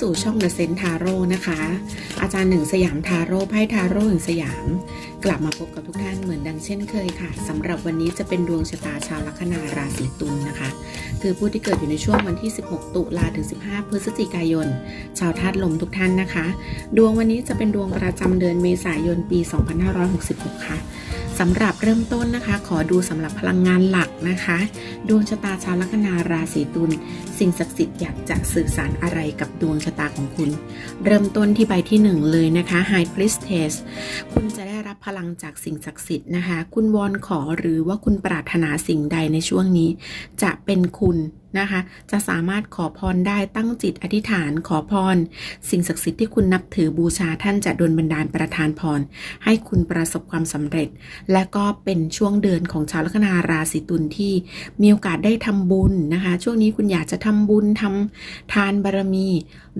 สู่ช่อง The Sense Tarot นะคะ อาจารย์หนึ่งสยามทาโร่ไพ่ทาโร่หนึ่งสยาม กลับมาพบกับทุกท่านเหมือนดังเช่นเคยค่ะสำหรับวันนี้จะเป็นดวงชะตาชาวลัคนาราศีตุลนะคะ คือผู้ที่เกิดอยู่ในช่วงวันที่ 16 ตุลาถึง 15 พฤศจิกายน ชาวธาตุลมทุกท่านนะคะ ดวงวันนี้จะเป็นดวงประจำเดือนเมษายนปี 2566 ค่ะ สำหรับเริ่มต้นนะคะ ขอดูสำหรับพลังงานหลักนะคะ ดวงชะตาชาวลัคนาราศีตุลสิ่งศักดิ์สิทธิ์อยากจะสื่อสารอะไรกับดวงชะตาของคุณ เริ่มต้นที่ใบที่หนึ่งเลยนะคะ High Priestess คุณจะได้รับพลังจากสิ่งศักดิ์สิทธิ์นะคะ คุณวอนขอหรือว่าคุณปรารถนาสิ่งใดในช่วงนี้ จะเป็นคุณ นะคะ จะสามารถขอพรได้ตั้งจิตอธิษฐานขอพร สิ่งศักดิ์สิทธิ์ที่คุณนับถือบูชาท่านจะดลบันดาลประทานพร ให้คุณประสบความสำเร็จ และก็เป็นช่วงเดือนของชาวลัคนาราศีตุลที่มีโอกาสได้ทำบุญนะคะ ช่วงนี้คุณอยากจะทำบุญทำทานบารมี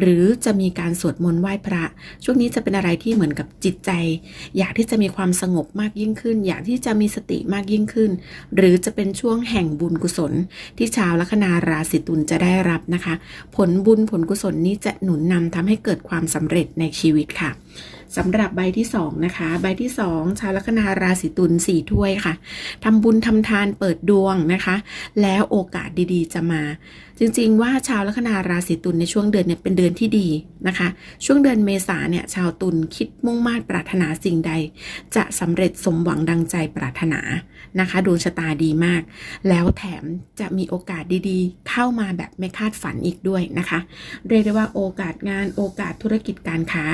หรือจะมีการสวดมนต์ไหว้พระ ช่วงนี้จะเป็นอะไรที่เหมือนกับจิตใจ อยากที่จะมีความสงบมากยิ่งขึ้น อยากที่จะมีสติมากยิ่งขึ้น หรือจะเป็นช่วงแห่งบุญกุศลที่ชาวลัคนาราศีตุลจะได้รับนะคะ ผลบุญผลกุศลนี้จะหนุนนำทำให้เกิดความสำเร็จในชีวิตค่ะ สำหรับใบที่สองนะคะ ใบที่สองชาวลัคนาราศีตุลสี่ถ้วยค่ะทำบุญทำทานเปิดดวงนะคะ แล้วโอกาสดีๆ จะมา จริงๆ ว่าชาวลัคนาราศีตุลในช่วงเดือนเนี่ยเป็นเดือนที่ดีนะคะ ช่วงเดือนเมษาเนี่ยชาวตุลคิดมุ่งมา่ปรารถนาสิ่งใด จะสำเร็จสมหวังดังใจปรารถนานะคะดวงชะตาดีมาก แล้วแถมจะมีโอกาสดีๆ เข้ามาแบบไม่คาดฝันอีกด้วยนะคะ เรียกได้ว่าโอกาสงานโอกาสธุรกิจการค้า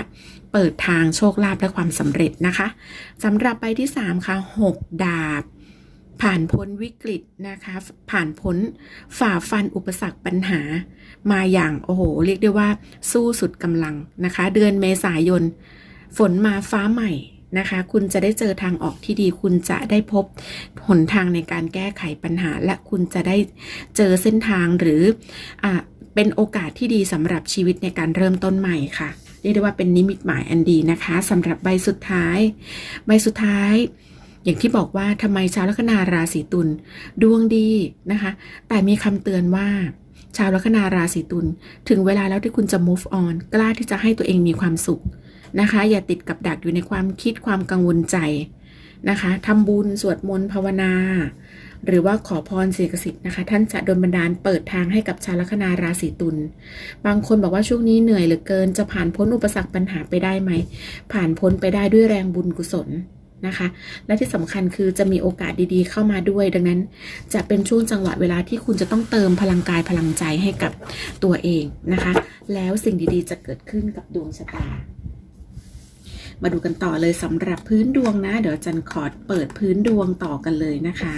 เปิดทางโชคลาภและความสำเร็จนะคะสำหรับใบที่ 3 ค่ะ 6 ดาบ ผ่านพ้นวิกฤตนะคะ ผ่านพ้นฝ่าฟันอุปสรรคปัญหา มาอย่างโอ้โห เรียกได้ว่าสู้สุดกำลังนะคะ เดือนเมษายน ฝนมาฟ้าใหม่นะคะ คุณจะได้เจอทางออกที่ดี คุณจะได้พบหนทางในการแก้ไขปัญหา และคุณจะได้เจอเส้นทางหรืออเป็นโอกาสที่ดีสำหรับชีวิตในการเริ่มต้นใหม่ค่ะ เรียกได้ว่าเป็นนิมิตหมายอันดีนะคะสำหรับใบสุดท้าย ใบสุดท้าย อย่างที่บอกว่าทำไมชาวลัคนาราศีตุลดวงดีนะคะ แต่มีคำเตือนว่าชาวลัคนาราศีตุลถึงเวลาแล้วที่คุณจะ move on กล้าที่จะให้ตัวเองมีความสุขนะคะ อย่าติดกับดักอยู่ในความคิดความกังวลใจนะคะทำบุญสวดมนต์ภาวนา หรือว่าขอพรเสียกสิทธิ์นะคะ ท่านจะดลบันดาลเปิดทางให้กับชาวลัคนาราศีตุลบางคนบอกว่าช่วงนี้เหนื่อยเหลือเกิน จะผ่านพ้นอุปสรรคปัญหาไปได้ไหม ผ่านพ้นไปได้ด้วยแรงบุญกุศลนะคะ และที่สำคัญคือจะมีโอกาสดีๆเข้ามาด้วย ดังนั้นจะเป็นช่วงจังหวะเวลาที่คุณจะต้องเติมพลังกายพลังใจให้กับตัวเองนะคะ แล้วสิ่งดีๆ จะเกิดขึ้นกับดวงชะตามาดูกันต่อเลยสำหรับพื้นดวงนะ เดี๋ยวจันขอเปิดพื้นดวงต่อกันเลยนะคะ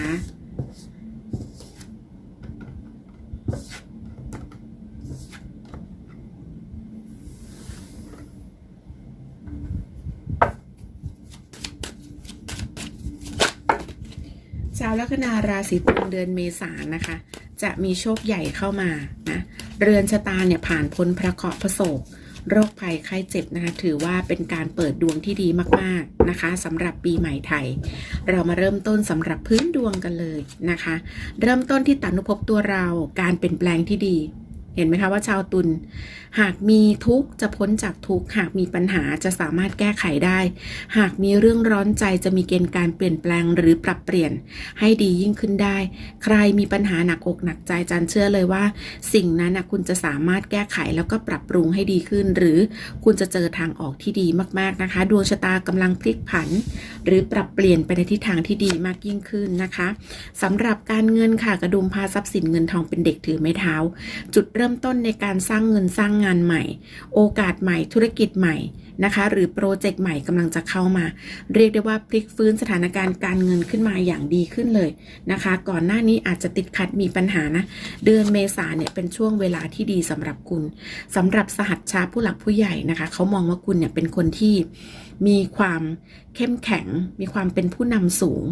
ชาวลัคนาราศีตุลเดือนเมษายนนะคะ จะมีโชคใหญ่เข้ามานะ เรือนชะตาเนี่ยผ่านพ้นพระเคราะห์พระโศก โรคภัยไข้เจ็บนะคะ ถือว่าเป็นการเปิดดวงที่ดีมากๆนะคะสำหรับปีใหม่ไทย เรามาเริ่มต้นสำหรับพื้นดวงกันเลยนะคะ เริ่มต้นที่ตันุภพตัวเราการเปลี่ยนแปลงที่ดี เห็นไหมคะว่าชาวตุลหากมีทุกข์จะพ้นจากทุกข์หากมีปัญหาจะสามารถแก้ไขได้ หากมีเรื่องร้อนใจจะมีเกณฑ์การเปลี่ยนแปลงหรือปรับเปลี่ยนให้ดียิ่งขึ้นได้ ใครมีปัญหาหนักอกหนักใจจันเชื่อเลยว่า สิ่งนั้นนะคุณจะสามารถแก้ไขแล้วก็ปรับปรุงให้ดีขึ้น หรือคุณจะเจอทางออกที่ดีมากๆนะคะ ดวงชะตากำลังพลิกผัน หรือปรับเปลี่ยนไปในทิศทางที่ดีมากยิ่งขึ้นนะคะสำหรับการเงินค่ะกระดุมพาทรัพย์สินเงินทองเป็นเด็กถือไม้เท้า จุดเริ่มริ่มต้นในการสร้างเงินสร้างงานใหม่ โอกาสใหม่ธุรกิจใหม่นะคะ หรือโปรเจกต์ใหม่กำลังจะเข้ามา เรียกได้ว่าพลิกฟื้นสถานการณ์การเงินขึ้นมาอย่างดีขึ้นเลยนะคะ ก่อนหน้านี้อาจจะติดขัดมีปัญหานะเดือนเมษาเนี่ยเป็นช่วงเวลาที่ดีสำหรับคุณสำหรับสหัชชาผู้หลักผู้ใหญ่นะคะเขามองว่าคุณเนี่ยเป็นคนที่มีความเข้มแข็ง มีความเป็นผู้นำสูง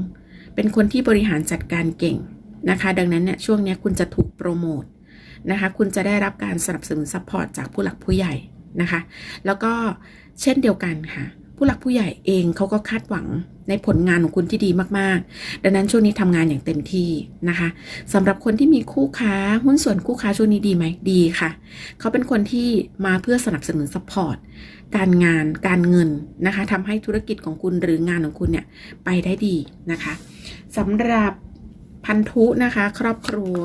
เป็นคนที่บริหารจัดการเก่งนะคะ ดังนั้นเนี่ยช่วงนี้คุณจะถูกโปรโมท นะคะ คุณจะได้รับการสนับสนุนซัพพอร์ตจากผู้หลักผู้ใหญ่นะคะ แล้วก็เช่นเดียวกันค่ะ ผู้หลักผู้ใหญ่เองเขาก็คาดหวังในผลงานของคุณที่ดีมากๆ ดังนั้นช่วงนี้ทำงานอย่างเต็มที่นะคะสำหรับคนที่มีคู่ค้าหุ้นส่วนคู่ค้าช่วงนี้ดีไหมดีค่ะ เขาเป็นคนที่มาเพื่อสนับสนุนซัพพอร์ตการงานการเงินนะคะทำให้ธุรกิจของคุณหรืองานของคุณเนี่ยไปได้ดีนะคะสำหรับพันธุนะคะ ครอบครัว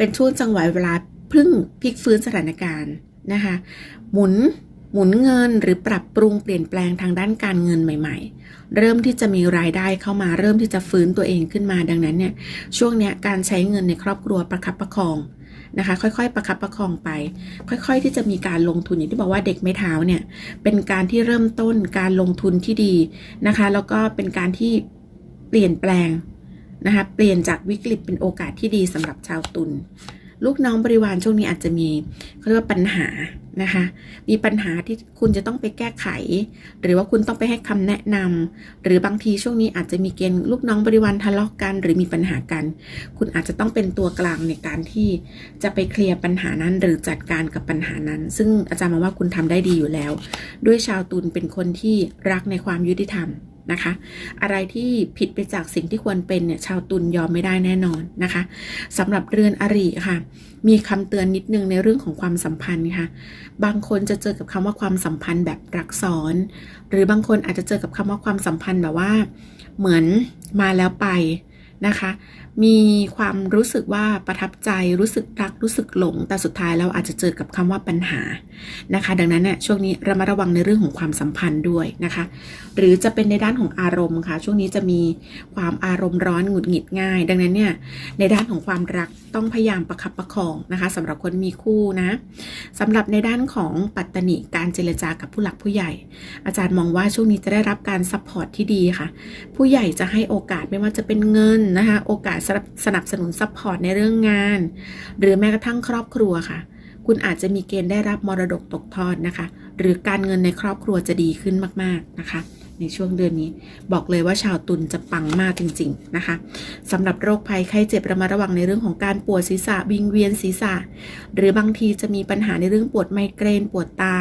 เป็นช่วงจังหวะเวลาพึ่งพลิกฟื้นสถานการณ์นะคะ หมุนหมุนเงินหรือปรับปรุงเปลี่ยนแปลงทางด้านการเงินใหม่ ๆ เริ่มที่จะมีรายได้เข้ามาเริ่มที่จะฟื้นตัวเองขึ้นมาดังนั้นเนี่ยช่วงเนี้ยการใช้เงินในครอบครัวประคับประคองนะคะค่อยๆ ประคับประคองไป ค่อยๆ ที่จะมีการลงทุนอย่างที่บอกว่าเด็กไม่เท้าเนี่ยเป็นการที่เริ่มต้นการลงทุนที่ดีนะคะ แล้วก็เป็นการที่เปลี่ยนแปลง นะคะเปลี่ยนจากวิกฤตเป็นโอกาสที่ดีสำหรับชาวตุลลูกน้องบริวารช่วงนี้อาจจะมีเขาเรียกว่าปัญหานะคะ มีปัญหาที่คุณจะต้องไปแก้ไข หรือว่าคุณต้องไปให้คำแนะนำหรือบางทีช่วงนี้อาจจะมีเกณฑ์ลูกน้องบริวารทะเลาะกันหรือมีปัญหากัน คุณอาจจะต้องเป็นตัวกลางในการที่จะไปเคลียร์ปัญหานั้นหรือจัดการกับปัญหานั้น ซึ่งอาจารย์มองว่าคุณทำได้ดีอยู่แล้ว ด้วยชาวตุลเป็นคนที่รักในความยุติธรรม นะคะ อะไรที่ผิดไปจากสิ่งที่ควรเป็นเนี่ยชาวตุลยอมไม่ได้แน่นอนนะคะสำหรับเรือนอริค่ะ มีคำเตือนนิดนึงในเรื่องของความสัมพันธ์ค่ะ บางคนจะเจอกับคำว่าความสัมพันธ์แบบรักซ้อน หรือบางคนอาจจะเจอกับคำว่าความสัมพันธ์แบบว่า เหมือนมาแล้วไปนะคะ มีความรู้สึกว่าประทับใจรู้สึกรักรู้สึกหลง แต่สุดท้ายแล้วอาจจะเจอกับคำว่าปัญหานะคะ ดังนั้นเนี่ยช่วงนี้ระมัดระวังในเรื่องของความสัมพันธ์ด้วยนะคะ หรือจะเป็นในด้านของอารมณ์ค่ะ ช่วงนี้จะมีความอารมณ์ร้อนหงุดหงิดง่าย ดังนั้นเนี่ยในด้านของความรักต้องพยายามประคับประคองนะคะสำหรับคนมีคู่นะสำหรับในด้านของปัตตนิการเจรจากับผู้หลักผู้ใหญ่ อาจารย์มองว่าช่วงนี้จะได้รับการซัพพอร์ตที่ดีค่ะ ผู้ใหญ่จะให้โอกาสไม่ว่าจะเป็นเงินนะคะโอกาสสนับสนับสนุนซัพพอร์ตในเรื่องงาน หรือแม้กระทั่งครอบครัวค่ะ คุณอาจจะมีเกณฑ์ได้รับมรดกตกทอดนะคะ หรือการเงินในครอบครัวจะดีขึ้นมาก ๆนะคะ ในช่วงเดือนนี้ บอกเลยว่าชาวตุลจะปังมากจริง ๆนะคะสำหรับโรคภัยไข้เจ็บระมัดระวังในเรื่องของการปวดศีรษะวิงเวียนศีรษะ หรือบางทีจะมีปัญหาในเรื่องปวดไมเกรนปวดตา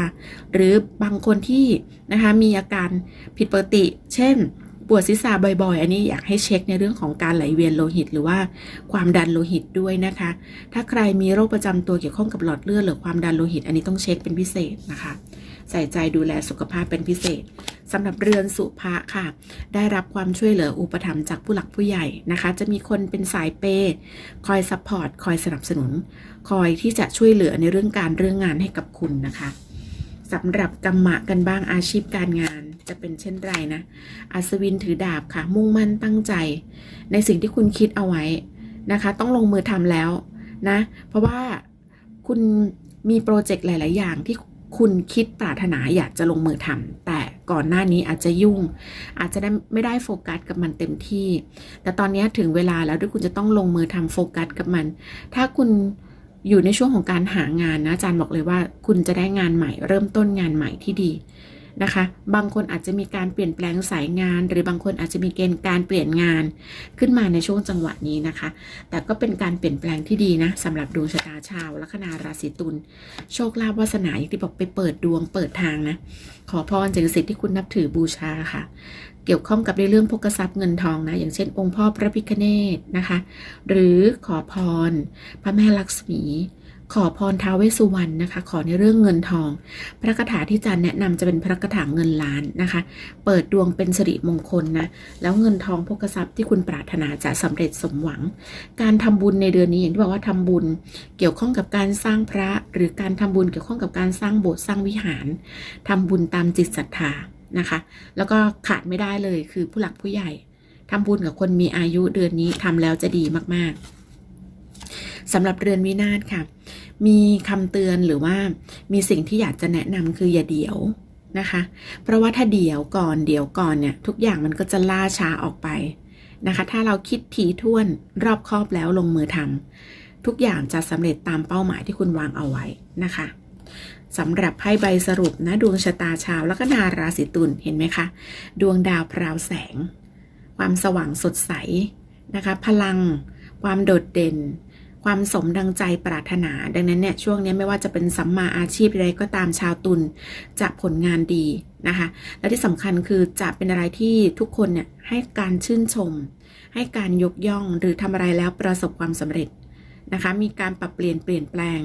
หรือบางคนที่นะคะมีอาการผิดปกติ เช่น ปวดศีรษะบ่อยๆ อันนี้อยากให้เช็คในเรื่องของการไหลเวียนโลหิต หรือว่าความดันโลหิตด้วยนะคะ ถ้าใครมีโรคประจำตัวเกี่ยวข้องกับหลอดเลือดหรือความดันโลหิต อันนี้ต้องเช็คเป็นพิเศษนะคะ ใส่ใจดูแลสุขภาพเป็นพิเศษสำหรับเรือนสุภะค่ะ ได้รับความช่วยเหลืออุปถัมภ์จากผู้หลักผู้ใหญ่นะคะ จะมีคนเป็นสายเปย์คอยซัพพอร์ตคอยสนับสนุน คอยที่จะช่วยเหลือในเรื่องการเรื่องงานให้กับคุณนะคะสำหรับกรรมะกันบ้างอาชีพการงาน จะเป็นเช่นไรนะ อัศวินถือดาบค่ะ มุ่งมั่นตั้งใจ ในสิ่งที่คุณคิดเอาไว้นะคะ ต้องลงมือทำแล้วนะ เพราะว่าคุณมีโปรเจกต์หลาย ๆ อย่างที่คุณคิดปรารถนาอยากจะลงมือทำแต่ก่อนหน้านี้อาจจะยุ่ง อาจจะได้ไม่ได้โฟกัสกับมันเต็มที่ แต่ตอนนี้ถึงเวลาแล้วที่คุณจะต้องลงมือทำโฟกัสกับมัน ถ้าคุณอยู่ในช่วงของการหางานนะอาจารย์บอกเลยว่า คุณจะได้งานใหม่ เริ่มต้นงานใหม่ที่ดี นะคะ บางคนอาจจะมีการเปลี่ยนแปลงสายงาน หรือบางคนอาจจะมีเกณฑ์การเปลี่ยนงานขึ้นมาในช่วงจังหวะนี้นะคะ แต่ก็เป็นการเปลี่ยนแปลงที่ดีนะสำหรับดวงชะตาชาวลัคนาราศีตุลโชคลาภวาสนาอย่างที่บอกไปเปิดดวงเปิดทางนะขอพรจากสิ่งที่คุณนับถือบูชาค่ะ เกี่ยวข้องกับในเรื่องพกทรัพย์เงินทองนะ อย่างเช่น องค์พ่อพระพิฆเนศนะคะ หรือขอพร พระแม่ลักษมี ขอพรท้าวเวสสุวรรณนะคะ ขอในเรื่องเงินทอง พระคาถาที่จารย์แนะนำจะเป็นพระคาถาเงินล้านนะคะ เปิดดวงเป็นสิริมงคลนะ แล้วเงินทองพกทรัพย์ที่คุณปรารถนาจะสำเร็จสมหวัง การทำบุญในเดือนนี้อย่างที่บอกว่าทำบุญเกี่ยวข้องกับการสร้างพระ หรือการทำบุญเกี่ยวข้องกับการสร้างโบสถ์สร้างวิหารทำบุญตามจิตศรัทธานะคะ แล้วก็ขาดไม่ได้เลยคือผู้หลักผู้ใหญ่ทำบุญกับคนมีอายุเดือนนี้ทำแล้วจะดีมากๆ สำหรับเรือนวินาศค่ะ มีคำเตือนหรือว่ามีสิ่งที่อยากจะแนะนำคืออย่าเดี่ยวนะคะ เพราะว่าถ้าเดี่ยวก่อนเดี่ยวก่อนเนี่ยทุกอย่างมันก็จะล่าช้าออกไปนะคะ ถ้าเราคิดถี่ถ้วนรอบคอบแล้วลงมือทำทุกอย่างจะสำเร็จตามเป้าหมายที่คุณวางเอาไว้นะคะสำหรับไพ่ใบสรุปนะดวงชะตาชาวแล้วก็นาราศีตุลเห็นไหมคะ ดวงดาวพราวแสง ความสว่างสดใสนะคะ พลัง ความโดดเด่น ความสมดังใจปรารถนา ดังนั้นเนี่ยช่วงนี้ไม่ว่าจะเป็นสัมมาอาชีพใดก็ตามชาวตุลจะผลงานดีนะคะ และที่สำคัญคือจะเป็นอะไรที่ทุกคนเนี่ยให้การชื่นชม ให้การยกย่องหรือทำอะไรแล้วประสบความสำเร็จนะคะมีการปรับเปลี่ยนเปลี่ยนแปลง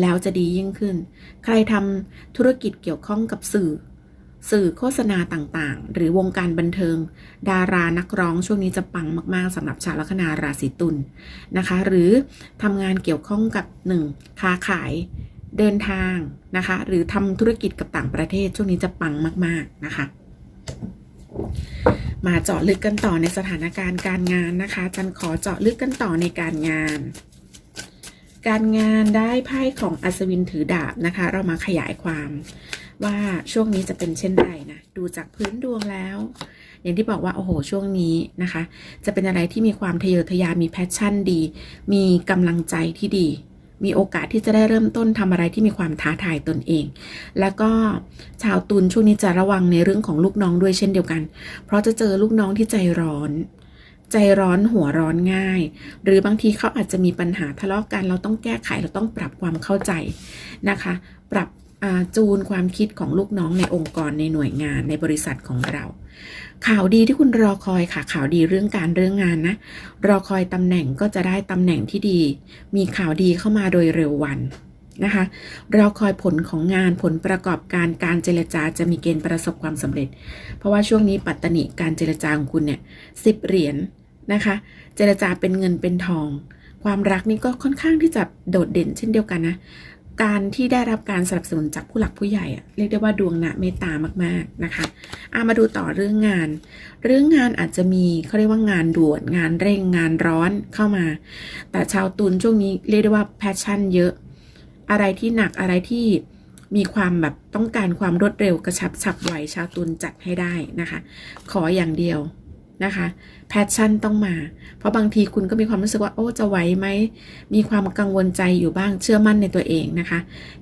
แล้วจะดียิ่งขึ้น ใครทำธุรกิจเกี่ยวข้องกับสื่อ สื่อโฆษณาต่างๆ หรือวงการบันเทิง ดารานักร้องช่วงนี้จะปังมาก ๆสำหรับชาวลัคนาราศีตุลนะคะ หรือทำงานเกี่ยวข้องกับ 1. ค้าขายเดินทางนะคะ หรือทำธุรกิจกับต่างประเทศช่วงนี้จะปังมาก ๆนะคะ มาเจาะลึกกันต่อในสถานการณ์การงานนะคะจันขอเจาะลึกกันต่อในการงานการงานได้ไพ่ของอัศวินถือดาบนะคะ เรามาขยายความ ว่าช่วงนี้จะเป็นเช่นไรนะ ดูจากพื้นดวงแล้ว อย่างที่บอกว่า โอ้โห ช่วงนี้นะคะ จะเป็นอะไรที่มีความทะเยอทะยานมีแพชชั่นดี มีกำลังใจที่ดี มีโอกาสที่จะได้เริ่มต้นทำอะไรที่มีความท้าทายตนเอง แล้วก็ชาวตุลช่วงนี้จะระวังในเรื่องของลูกน้องด้วยเช่นเดียวกัน เพราะจะเจอลูกน้องที่ใจร้อนใจร้อนหัวร้อนง่าย หรือบางทีเขาอาจจะมีปัญหาทะเลาะกัน เราต้องแก้ไขเราต้องปรับความเข้าใจนะคะ ปรับ จูนความคิดของลูกน้องในองค์กรในหน่วยงานในบริษัทของเรา ข่าวดีที่คุณรอคอยค่ะ ข่าวดีเรื่องการเรื่องงานนะ รอคอยตำแหน่งก็จะได้ตำแหน่งที่ดี มีข่าวดีเข้ามาโดยเร็ววันนะคะรอคอยผลของงานผลประกอบการการเจรจาจะมีเกณฑ์ประสบความสำเร็จ เพราะว่าช่วงนี้ปัตตนิการเจรจาของคุณเนี่ยสิบเหรียญนะคะ เจรจาเป็นเงินเป็นทอง ความรักนี่ก็ค่อนข้างที่จะโดดเด่นเช่นเดียวกันนะ การที่ได้รับการสนับสนุนจากผู้หลักผู้ใหญ่เรียกได้ว่าดวงนะเมตตามาก ๆนะคะอามาดูต่อเรื่องงาน เรื่องงานอาจจะมีเขาเรียกว่างานด่วนงานเร่งงานร้อนเข้ามา แต่ชาวตุลช่วงนี้เรียกได้ว่าแพชชั่นเยอะ อะไรที่หนักอะไรที่มีความแบบต้องการความรวดเร็วกระชับฉับไวชาวตุลจัดให้ได้นะคะ ขออย่างเดียว นะคะแพชชั่นต้องมา เพราะบางทีคุณก็มีความรู้สึกว่าโอ้จะไหวไหม มีความกังวลใจอยู่บ้างเชื่อมั่นในตัวเองนะคะ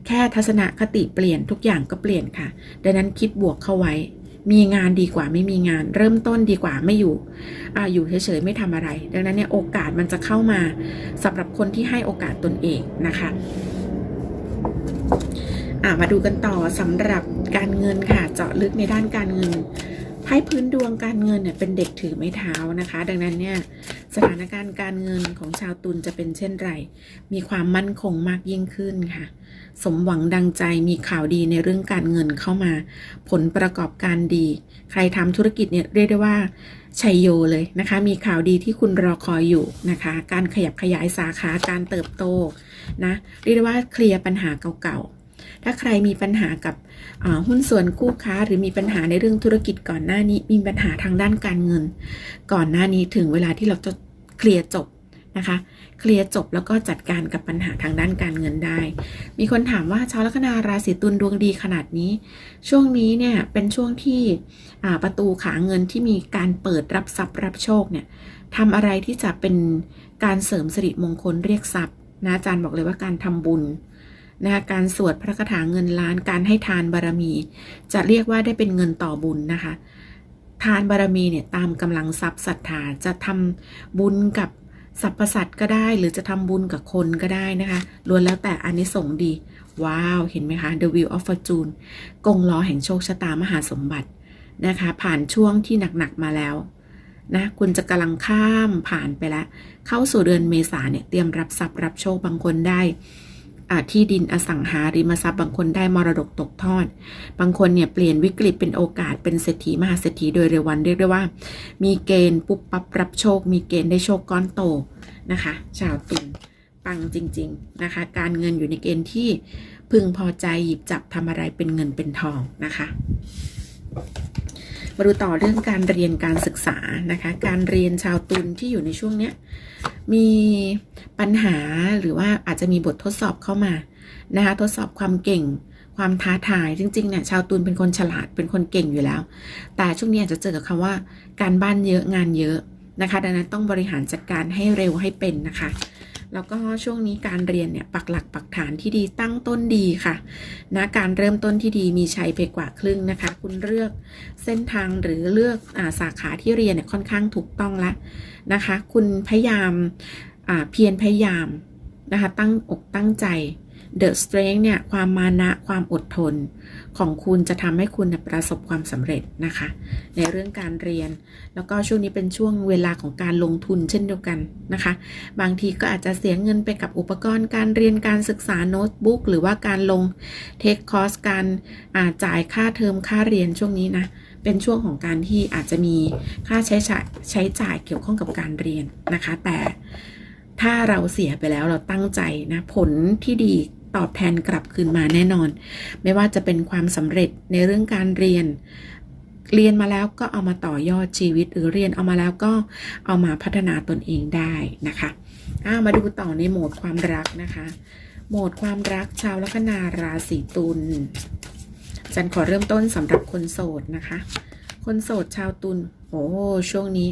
แค่ทัศนคติเปลี่ยนทุกอย่างก็เปลี่ยนค่ะ ดังนั้นคิดบวกเข้าไว้ มีงานดีกว่าไม่มีงาน เริ่มต้นดีกว่าไม่อยู่ออยู่เฉยๆไม่ทำอะไร ดังนั้นเนี่ยโอกาสมันจะเข้ามาสำหรับคนที่ให้โอกาสตนเองนะคะมาดูกันต่อสำหรับการเงินค่ะเจาะลึกในด้านการเงิน ไพ่พื้นดวงการเงินเนี่ยเป็นเด็กถือไม้เท้านะคะ ดังนั้นเนี่ยสถานการณ์การเงินของชาวตุลจะเป็นเช่นไร มีความมั่นคงมากยิ่งขึ้นค่ะ สมหวังดังใจมีข่าวดีในเรื่องการเงินเข้ามา ผลประกอบการดี ใครทำธุรกิจเนี่ยเรียกได้ว่าชัยโยเลยนะคะ มีข่าวดีที่คุณรอคอยอยู่นะคะ การขยับขยายสาขาการเติบโตนะเรียกได้ว่าเคลียร์ปัญหาเก่าๆถ้าใครมีปัญหากับ หุ้นส่วนคู่ค้าหรือมีปัญหาในเรื่องธุรกิจก่อนหน้านี้มีปัญหาทางด้านการเงิน ก่อนหน้านี้ถึงเวลาที่เราจะเคลียร์จบนะคะ เคลียร์จบแล้วก็จัดการกับปัญหาทางด้านการเงินได้ มีคนถามว่าชาวลัคนาราศีตุลดวงดีขนาดนี้ ช่วงนี้เนี่ยเป็นช่วงที่ประตูขาเงินที่มีการเปิดรับทรัพย์รับโชคเนี่ยทำอะไรที่จะเป็นการเสริมสิริมงคลเรียกทรัพย์นะอาจารย์บอกเลยว่าการทำบุญ นะคะการสวดพระคาถาเงินล้านการให้ทานบารมี จะเรียกว่าได้เป็นเงินต่อบุญนะคะ ทานบารมีเนี่ยตามกำลังทรัพย์ศรัทธาจะทำบุญกับสรรพสัตว์ก็ได้หรือจะทำบุญกับคนก็ได้นะคะล้วนแล้วแต่อานิสงส์ดี ว้าว เห็นไหมคะ The Wheel of Fortune กงล้อแห่งโชคชะตามหาสมบัตินะคะ ผ่านช่วงที่หนัก ๆ มาแล้วนะคุณจะกำลังข้ามผ่านไปแล้ว เข้าสู่เดือนเมษาเนี่ย เตรียมรับทรัพย์รับโชคบางคนได้ อาที่ดินอสังหาริมทรัพย์บางคนได้มรดกตกทอด บางคนเนี่ยเปลี่ยนวิกฤตเป็นโอกาสเป็นเศรษฐีมหาเศรษฐีโดยเร็ววันเรียกได้ว่า มีเกณฑ์ปุ๊บปั๊บรับโชค มีเกณฑ์ได้โชคก้อนโตนะคะ ชาวตุลปังจริง ๆนะคะ การเงินอยู่ในเกณฑ์ที่พึงพอใจหยิบจับทำอะไรเป็นเงินเป็นทองนะคะ มาดูต่อเรื่องการเรียนการศึกษานะคะ การเรียนชาวตุลที่อยู่ในช่วงเนี้ยมีปัญหาหรือว่าอาจจะมีบททดสอบเข้ามานะคะทดสอบความเก่งความท้าทายจริงๆเนี่ยชาวตุลเป็นคนฉลาดเป็นคนเก่งอยู่แล้ว แต่ช่วงนี้อาจจะเจอกับคำว่า การบ้านเยอะงานเยอะนะคะ ดังนั้นต้องบริหารจัดการให้เร็วให้เป็นนะคะ แล้วก็ช่วงนี้การเรียนเนี่ยปักหลักปักฐานที่ดีตั้งต้นดีค่ะนะการเริ่มต้นที่ดีมีชัยไปกว่าครึ่งนะคะ คุณเลือกเส้นทางหรือเลือกอาสาขาที่เรียนเนี่ยค่อนข้างถูกต้องแล้วนะคะ คุณพยายามเพียรพยายามนะคะตั้งอกตั้งใจ The Strength เนี่ยความมานะความอดทนของคุณจะทำให้คุณประสบความสำเร็จนะคะ ในเรื่องการเรียน แล้วก็ช่วงนี้เป็นช่วงเวลาของการลงทุนเช่นเดียวกันนะคะ บางทีก็อาจจะเสียเงินไปกับอุปกรณ์การเรียนการศึกษาโน้ตบุ๊กหรือว่าการลงเทคคอร์สการาจ่ายค่าเทอมค่าเรียนช่วงนี้นะเป็นช่วงของการที่อาจจะมีค่าใช้จ่ายใช้จ่ายเกี่ยวข้องกับการเรียนนะคะ แต่ถ้าเราเสียไปแล้วเราตั้งใจนะผลที่ดี ตอบแทนกลับคืนมาแน่นอน ไม่ว่าจะเป็นความสำเร็จในเรื่องการเรียน เรียนมาแล้วก็เอามาต่อยอดชีวิต หรือเรียนเอามาแล้วก็เอามาพัฒนาตนเองได้นะคะอ้ามาดูต่อในโหมดความรักนะคะ โหมดความรักชาวลัคนาราศีตุลจันขอเริ่มต้นสำหรับคนโสดนะคะ คนโสดชาวตุลโอ้ช่วงนี้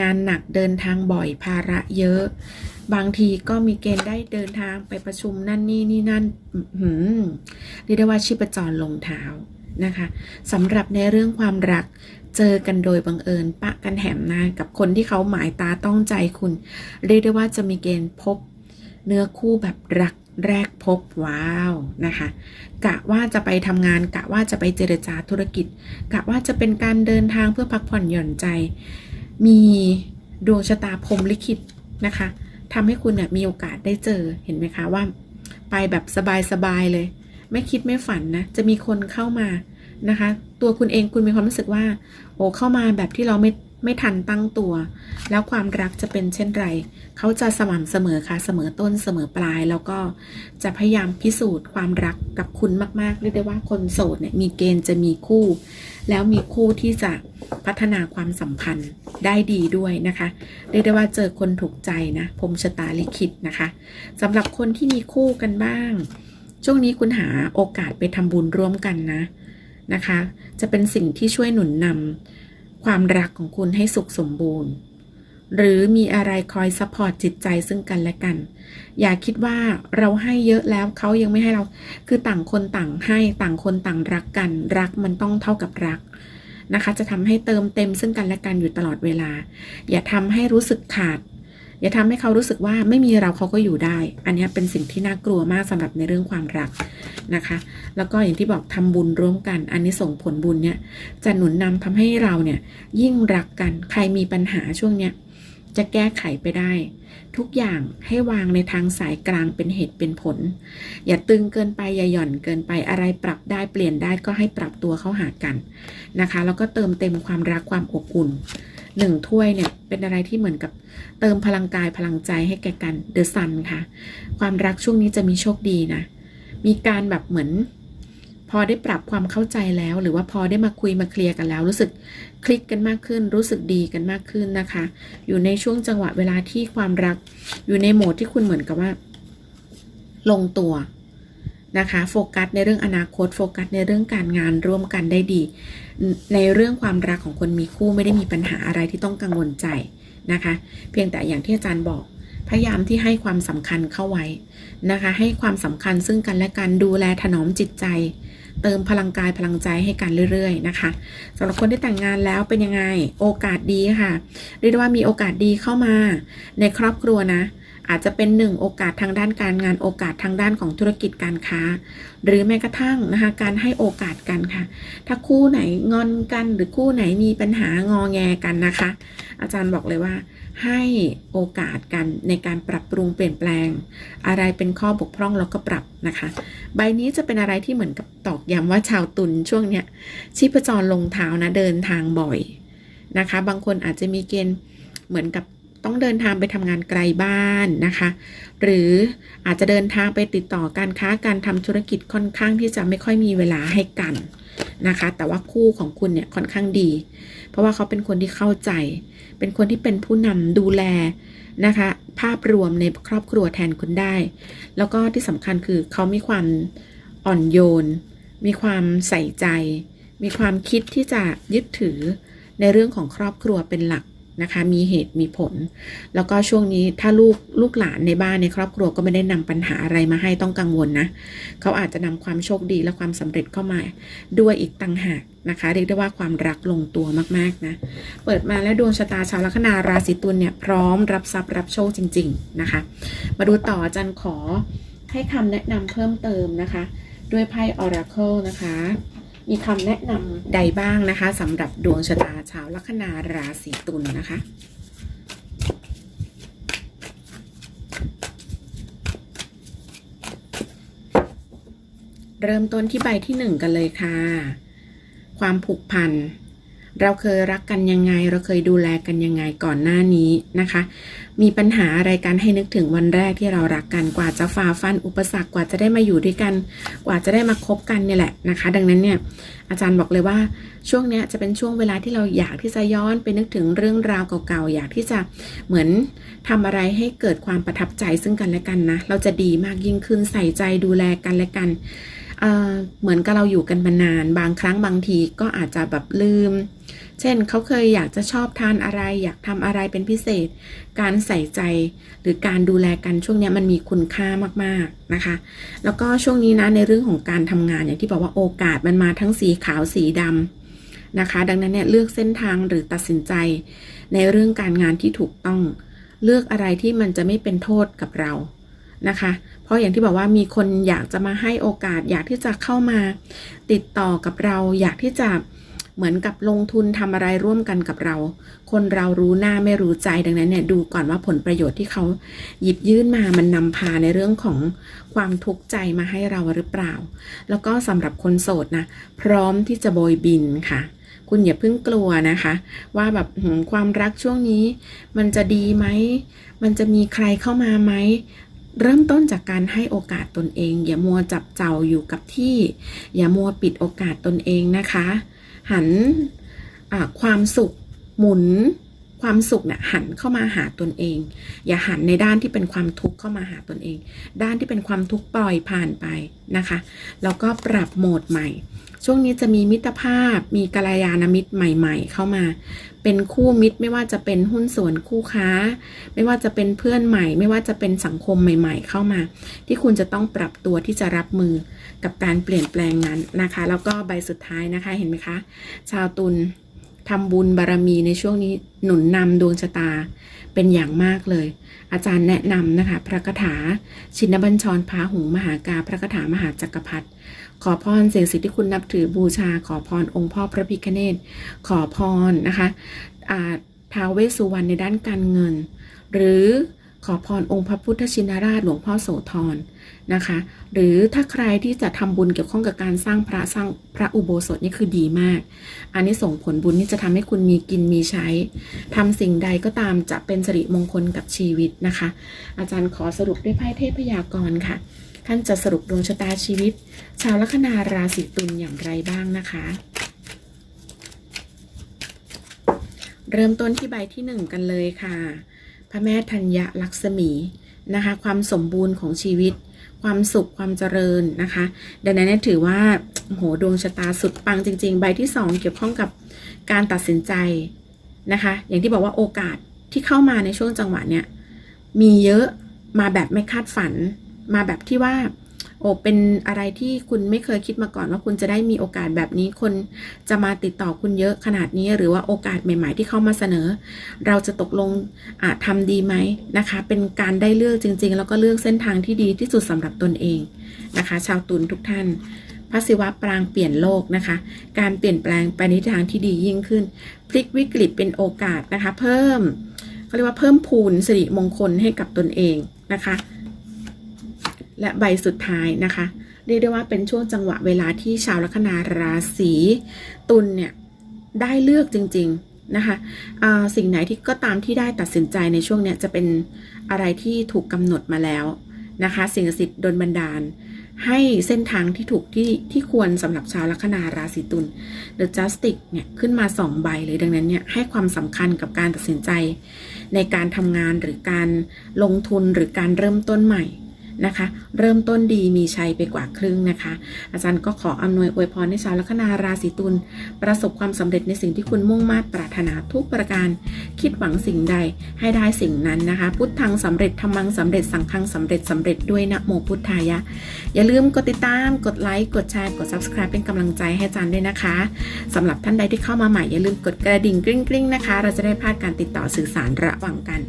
งานหนักเดินทางบ่อยภาระเยอะ บางทีก็มีเกณฑ์ได้เดินทางไปประชุมนั่นนี่นี่นั่นหือเรียกได้ว่าชีพจรลงเท้านะคะสำหรับในเรื่องความรักเจอกันโดยบังเอิญปะกันแหมนะกับคนที่เขาหมายตาต้องใจคุณ เรียกได้ว่าจะมีเกณฑ์พบเนื้อคู่แบบรักแรกพบว้าวนะคะ กะว่าจะไปทำงาน กะว่าจะไปเจรจาธุรกิจ กะว่าจะเป็นการเดินทางเพื่อพักผ่อนหย่อนใจ มีดวงชะตาพรมลิขิตนะคะ ทำให้คุณเนี่ยมีโอกาสได้เจอเห็นไหมคะว่า ไปแบบสบายๆเลย ไม่คิดไม่ฝันนะ จะมีคนเข้ามา นะคะ ตัวคุณเองคุณมีความรู้สึกว่า โอ้เข้ามาแบบที่เราไม่ไม่ทันตั้งตัว แล้วความรักจะเป็นเช่นไร เขาจะสม่ำเสมอค่ะ เสมอต้นเสมอปลาย แล้วก็จะพยายามพิสูจน์ความรักกับคุณมากๆเรียกได้ว่าคนโสดเนี่ยมีเกณฑ์จะมีคู่ แล้วมีคู่ที่จะพัฒนาความสัมพันธ์ได้ดีด้วยนะคะ เรียกได้ว่าเจอคนถูกใจนะพรมชะตาลิขิตนะคะสำหรับคนที่มีคู่กันบ้าง ช่วงนี้คุณหาโอกาสไปทำบุญร่วมกันนะ นะคะ จะเป็นสิ่งที่ช่วยหนุนนำความรักของคุณให้สุขสมบูรณ์ หรือมีอะไรคอยซัพพอร์ตจิตใจซึ่งกันและกัน อย่าคิดว่าเราให้เยอะแล้วเขายังไม่ให้เราคือต่างคนต่างให้ต่างคนต่างรักกัน รักมันต้องเท่ากับรักนะคะ จะทำให้เติมเต็มซึ่งกันและกันอยู่ตลอดเวลา อย่าทำให้รู้สึกขาด อย่าทำให้เขารู้สึกว่าไม่มีเราเขาก็อยู่ได้ อันนี้เป็นสิ่งที่น่ากลัวมากสำหรับในเรื่องความรักนะคะ แล้วก็อย่างที่บอกทำบุญร่วมกัน อันนี้ส่งผลบุญเนี่ยจะหนุนนำทำให้เราเนี่ยยิ่งรักกัน ใครมีปัญหาช่วงเนี้ยจะแก้ไขไปได้ ทุกอย่างให้วางในทางสายกลางเป็นเหตุเป็นผล อย่าตึงเกินไป อย่าหย่อนเกินไปอะไรปรับได้เปลี่ยนได้ก็ให้ปรับตัวเข้าหากันนะคะ แล้วก็เติมเต็มความรักความอบอุ่น หนึ่งถ้วยเนี่ยเป็นอะไรที่เหมือนกับเติมพลังกายพลังใจให้แก่กันเดอะซันค่ะ ความรักช่วงนี้จะมีโชคดีนะ มีการแบบเหมือน พอได้ปรับความเข้าใจแล้ว หรือว่าพอได้มาคุยมาเคลียร์กันแล้ว รู้สึกคลิกกันมากขึ้น รู้สึกดีกันมากขึ้นนะคะ อยู่ในช่วงจังหวะเวลาที่ความรัก อยู่ในโหมดที่คุณเหมือนกับว่า ลงตัว นะคะโฟกัสในเรื่องอนาคตโฟกัสในเรื่องการงานร่วมกันได้ดี ในเรื่องความรักของคนมีคู่ไม่ได้มีปัญหาอะไรที่ต้องกังวลใจนะคะ เพียงแต่อย่างที่อาจารย์บอก พยายามที่ให้ความสำคัญเข้าไว้นะคะ ให้ความสำคัญซึ่งกันและกันดูแลถนอมจิตใจ เติมพลังกายพลังใจให้กันเรื่อยๆนะคะสำหรับคนที่แต่งงานแล้วเป็นยังไงโอกาสดีค่ะเรียกว่ามีโอกาสดีเข้ามาในครอบครัวนะ อาจจะเป็นหนึ่งโอกาสทางด้านการงานโอกาสทางด้านของธุรกิจการค้า หรือแม้กระทั่งนะคะการให้โอกาสกันค่ะ ถ้าคู่ไหนงอนกันหรือคู่ไหนมีปัญหางอแงกันนะคะ อาจารย์บอกเลยว่า ให้โอกาสกันในการปรับปรุงเปลี่ยนแปลง อะไรเป็นข้อบกพร่องเราก็ปรับนะคะ ใบนี้จะเป็นอะไรที่เหมือนกับตอกย้ำว่าชาวตุลช่วงเนี้ยชีพจรลงเท้านะเดินทางบ่อยนะคะ บางคนอาจจะมีเกณฑ์เหมือนกับ ต้องเดินทางไปทำงานไกลบ้านนะคะ หรืออาจจะเดินทางไปติดต่อการค้าการทำธุรกิจค่อนข้างที่จะไม่ค่อยมีเวลาให้กันนะคะ แต่ว่าคู่ของคุณเนี่ยค่อนข้างดี เพราะว่าเขาเป็นคนที่เข้าใจ เป็นคนที่เป็นผู้นำดูแลนะคะ ภาพรวมในครอบครัวแทนคุณได้ แล้วก็ที่สำคัญคือเขามีความอ่อนโยน มีความใส่ใจ มีความคิดที่จะยึดถือในเรื่องของครอบครัวเป็นหลัก นะคะ มีเหตุมีผล แล้วก็ช่วงนี้ถ้าลูกลูกหลานในบ้านในครอบครัวก็ไม่ได้นำปัญหาอะไรมาให้ต้องกังวลนะ เขาอาจจะนำความโชคดีและความสำเร็จเข้ามาด้วยอีกต่างหากนะคะ เรียกได้ว่าความรักลงตัวมากๆนะ เปิดมาแล้วดวงชะตาชาวลัคนาราศีตุลเนี่ยพร้อมรับทรัพย์รับโชคจริง ๆนะคะ มาดูต่ออาจารย์ขอให้คำแนะนำเพิ่มเติมนะคะ ด้วยไพ่ Oracle นะคะ มีคำแนะนำใดบ้างนะคะสำหรับดวงชะตาชาวลัคนาราศีตุลนะคะเริ่มต้นที่ใบที่หนึ่งกันเลยค่ะ ความผูกพัน เราเคยรักกันยังไง เราเคยดูแลกันยังไงก่อนหน้านี้นะคะ มีปัญหาอะไรกันให้นึกถึงวันแรกที่เรารักกันกว่าจะฝ่าฟันอุปสรรคกว่าจะได้มาอยู่ด้วยกัน กว่าจะได้มาคบกันเนี่ยแหละนะคะ ดังนั้นเนี่ยอาจารย์บอกเลยว่าช่วงเนี้ยจะเป็นช่วงเวลาที่เราอยากที่จะย้อนไปนึกถึงเรื่องราวเก่าๆอยากที่จะเหมือนทำอะไรให้เกิดความประทับใจซึ่งกันและกันนะเราจะดีมากยิ่งขึ้นใส่ใจดูแลกันและกัน เหมือนกับเราอยู่กันมานาน บางครั้งบางทีก็อาจจะแบบลืม เช่นเขาเคยอยากจะชอบทานอะไร อยากทำอะไรเป็นพิเศษ การใส่ใจหรือการดูแลกันช่วงนี้มันมีคุณค่ามากๆนะคะ แล้วก็ช่วงนี้นะในเรื่องของการทำงานอย่างที่บอกว่าโอกาสมันมาทั้งสีขาวสีดำนะคะ ดังนั้นเนี่ยเลือกเส้นทางหรือตัดสินใจ ในเรื่องการงานที่ถูกต้อง เลือกอะไรที่มันจะไม่เป็นโทษกับเรา นะคะ เพราะอย่างที่บอกว่ามีคนอยากจะมาให้โอกาส อยากที่จะเข้ามาติดต่อกับเรา อยากที่จะเหมือนกับลงทุนทำอะไรร่วมกันกับเรา คนเรารู้หน้าไม่รู้ใจดังนั้นเนี่ยดูก่อนว่าผลประโยชน์ที่เขาหยิบยื่นมามันนำพาในเรื่องของความทุกข์ใจมาให้เราหรือเปล่า แล้วก็สำหรับคนโสดนะพร้อมที่จะโบยบินค่ะคุณอย่าเพิ่งกลัวนะคะ ว่าแบบความรักช่วงนี้ มันจะดีไหม มันจะมีใครเข้ามาไหม เริ่มต้นจากการให้โอกาสตนเอง อย่ามัวจับเจ้าอยู่กับที่ อย่ามัวปิดโอกาสตนเองนะคะ หันความสุขหมุนความสุขเนี่ยหันเข้ามาหาตนเอง อย่าหันในด้านที่เป็นความทุกข์เข้ามาหาตนเอง ด้านที่เป็นความทุกข์ปล่อยผ่านไปนะคะ แล้วก็ปรับโหมดใหม่ ช่วงนี้จะมีมิตรภาพมีกัลยาณมิตรใหม่ ๆ เข้ามา เป็นคู่มิตร ไม่ว่าจะเป็นหุ้นส่วนคู่ค้า ไม่ว่าจะเป็นเพื่อนใหม่ ไม่ว่าจะเป็นสังคมใหม่ ๆ เข้ามา ที่คุณจะต้องปรับตัวที่จะรับมือกับการเปลี่ยนแปลงนั้นนะคะ แล้วก็ใบสุดท้ายนะคะเห็นไหมคะ ชาวตุลทำบุญบารมีในช่วงนี้หนุนนำดวงชะตาเป็นอย่างมากเลย อาจารย์แนะนำนะคะ พระคาถา ชินบัญชรพาหุงมหากาพระคาถามหาจักรพรรดิ ขอพรสิ่งสิทธิ์ที่คุณนับถือบูชา ขอพรองค์พ่อพระพิฆเนศขอพรนะคะอาท้าวเวสสุวรรณในด้านการเงิน หรือขอพรองค์พระพุทธชินราชหลวงพ่อโสธรนะคะ หรือถ้าใครที่จะทำบุญเกี่ยวข้องกับการสร้างพระสร้างพระอุโบสถนี่คือดีมาก อันนี้ส่งผลบุญนี่จะทำให้คุณมีกินมีใช้ทำสิ่งใดก็ตามจะเป็นสิริมงคลกับชีวิตนะคะ อาจารย์ขอสรุปด้วยไพ่เทพยากรณ์ค่ะ ท่านจะสรุปดวงชะตาชีวิต ชาวลัคนาราศีตุลอย่างไรบ้างนะคะ เริ่มต้นที่ใบที่หนึ่งกันเลยค่ะ พระแม่ธัญญลักษมีนะคะ ความสมบูรณ์ของชีวิต ความสุขความเจริญนะคะ ดังนั้นนี่ยถือว่าโหดวงชะตาสุดปังจริง ๆ ใบที่สองเกี่ยวข้องกับการตัดสินใจนะคะ อย่างที่บอกว่าโอกาสที่เข้ามาในช่วงจังหวะเนี้ยมีเยอะมาแบบไม่คาดฝัน มาแบบที่ว่า โอ้เป็นอะไรที่คุณไม่เคยคิดมาก่อนว่าคุณจะได้มีโอกาสแบบนี้คนจะมาติดต่อคุณเยอะขนาดนี้ หรือว่าโอกาสใหม่ ๆ ที่เข้ามาเสนอ เราจะตกลงอาจทำดีไหมนะคะ เป็นการได้เลือกจริง ๆ แล้วก็เลือกเส้นทางที่ดีที่สุดสำหรับตนเองนะคะ ชาวตุลทุกท่านพระศิวะปรางเปลี่ยนโลกนะคะ การเปลี่ยนแปลงไปในทางที่ดียิ่งขึ้น พลิกวิกฤตเป็นโอกาสนะคะ เพิ่มเขาเรียกว่าเพิ่มพูนสิริมงคลให้กับตนเองนะคะ และใบสุดท้ายนะคะ เรียกได้ว่าเป็นช่วงจังหวะเวลาที่ชาวลัคนาราศีตุลเนี่ยได้เลือกจริงๆนะคะสิ่งไหนที่ก็ตามที่ได้ตัดสินใจในช่วงเนี้ยจะเป็นอะไรที่ถูกกำหนดมาแล้วนะคะสิ่งศักดิ์สิทธิ์ดลบันดาล ให้เส้นทางที่ถูกที่ที่ควรสำหรับชาวลัคนาราศีตุล The Justice เนี่ยขึ้นมา 2 ใบเลยดังนั้นเนี่ยให้ความสำคัญกับการตัดสินใจ ในการทำงานหรือการลงทุนหรือการเริ่มต้นใหม่ นะคะ เริ่มต้นดีมีชัยไปกว่าครึ่งนะคะ อาจารย์ก็ขออำนวยอวยพรให้ชาวลัคนาราศีตุลประสบความสำเร็จในสิ่งที่คุณมุ่งมา่ปรารถนาทุกประการ คิดหวังสิ่งใดให้ได้สิ่งนั้นนะคะ พุทธังสำเร็จธรรมังสำเร็จสังฆังสำเร็จสำเร็จด้วยนะโมพุทธายะ อย่าลืมกดติดตาม กดไลค์กดแชร์กด subscribe เป็นกำลังใจให้อาจารย์ด้วยนะคะสำหรับท่านใดที่เข้ามาใหม่อย่าลืมกดกระดิ่งกริ๊งกริ๊งนะคะ เราจะได้พลาดการติดต่อสื่อสารระหว่างกัน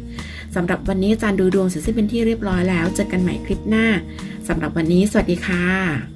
สำหรับวันนี้อาจารย์ดูดวงเสร็จสิ้นเป็นที่เรียบร้อยแล้ว เจอกันใหม่คลิปหน้าสำหรับวันนี้ สวัสดีค่ะ